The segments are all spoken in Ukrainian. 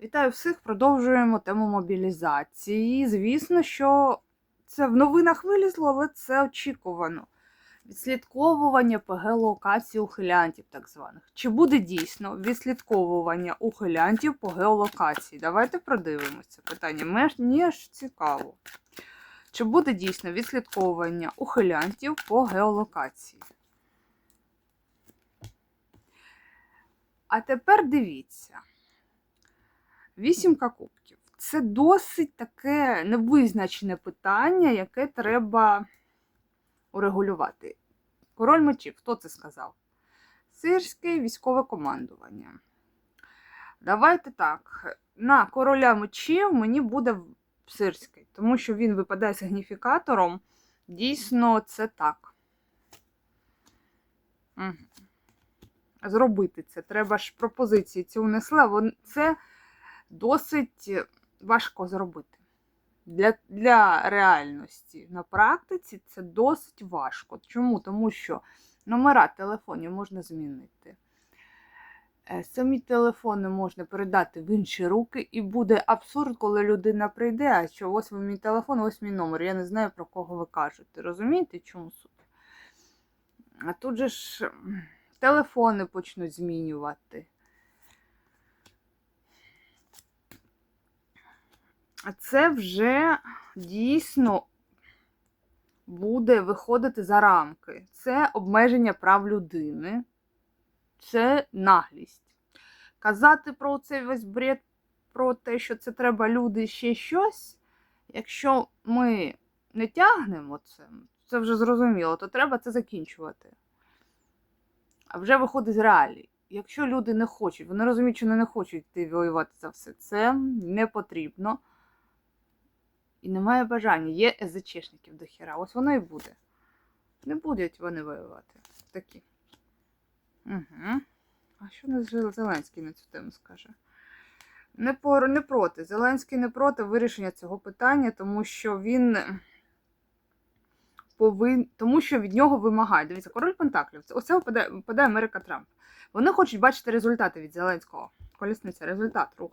Вітаю всіх! Продовжуємо тему мобілізації. Звісно, що це в новинах вилізло, але це очікувано. Відслідковування ПГ-локацій ухилянтів, так званих. Чи буде дійсно відслідковування ухилянтів по геолокації? Давайте продивимося питання. Мені аж цікаво. Чи буде дійсно відслідковування ухилянтів по геолокації? А тепер дивіться. Вісімка кубків. Це досить таке невизначене питання, яке треба урегулювати. Король мечів, хто це сказав? Сирське військове командування. Давайте так. На короля мечів мені буде сирський, тому що він випадає сигніфікатором. Дійсно, це так. Зробити це. Треба ж пропозиції ці унесли, а вон- це досить важко зробити. Для, для реальності на практиці це досить важко. Чому? Тому що номера телефонів можна змінити. Е, Самі телефони можна передати в інші руки, і буде абсурд, коли людина прийде, а що ось мій телефон, ось мій номер. Я не знаю, про кого ви кажете. Розумієте, чому суть? А тут же ж телефони почнуть змінювати. Це вже дійсно буде виходити за рамки. Це обмеження прав людини, це наглість. Казати про цей весь бред, про те, що це треба люди ще щось. Якщо ми не тягнемо це, це вже зрозуміло, то треба це закінчувати. А вже виходить з реалій. Якщо люди не хочуть, вони розуміють, що вони не хочуть йти воювати за все, це не потрібно. І немає бажання. Є СЗЧшників до хіра. Ось воно і буде. Не будуть вони воювати. Такі. Угу. А що не Зеленський на цю тему скаже? Не, по, не проти. Зеленський не проти вирішення цього питання, тому що він повин... тому що від нього вимагають. Дивіться, король Пентаклів. Оце випадає Америка Трамп. Вони хочуть бачити результати від Зеленського. Колісниця, результат, рух.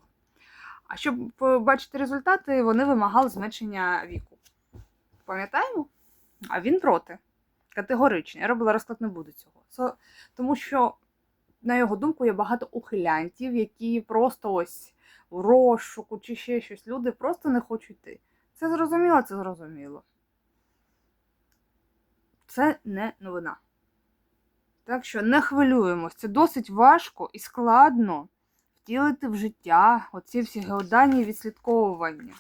А щоб побачити результати, вони вимагали зменшення віку. Пам'ятаємо? А він проти. Категорично. Я робила розклад не буде цього. Тому що, на його думку, є багато ухилянтів, які просто ось в розшуку чи ще щось. Люди просто не хочуть йти. Це зрозуміло, це зрозуміло. Це не новина. Так що не хвилюємось. Це досить важко і складно втілити в життя оці всі геодані відслідковування.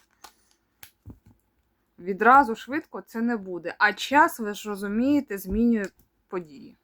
Відразу швидко це не буде. А час, ви ж розумієте, змінює події.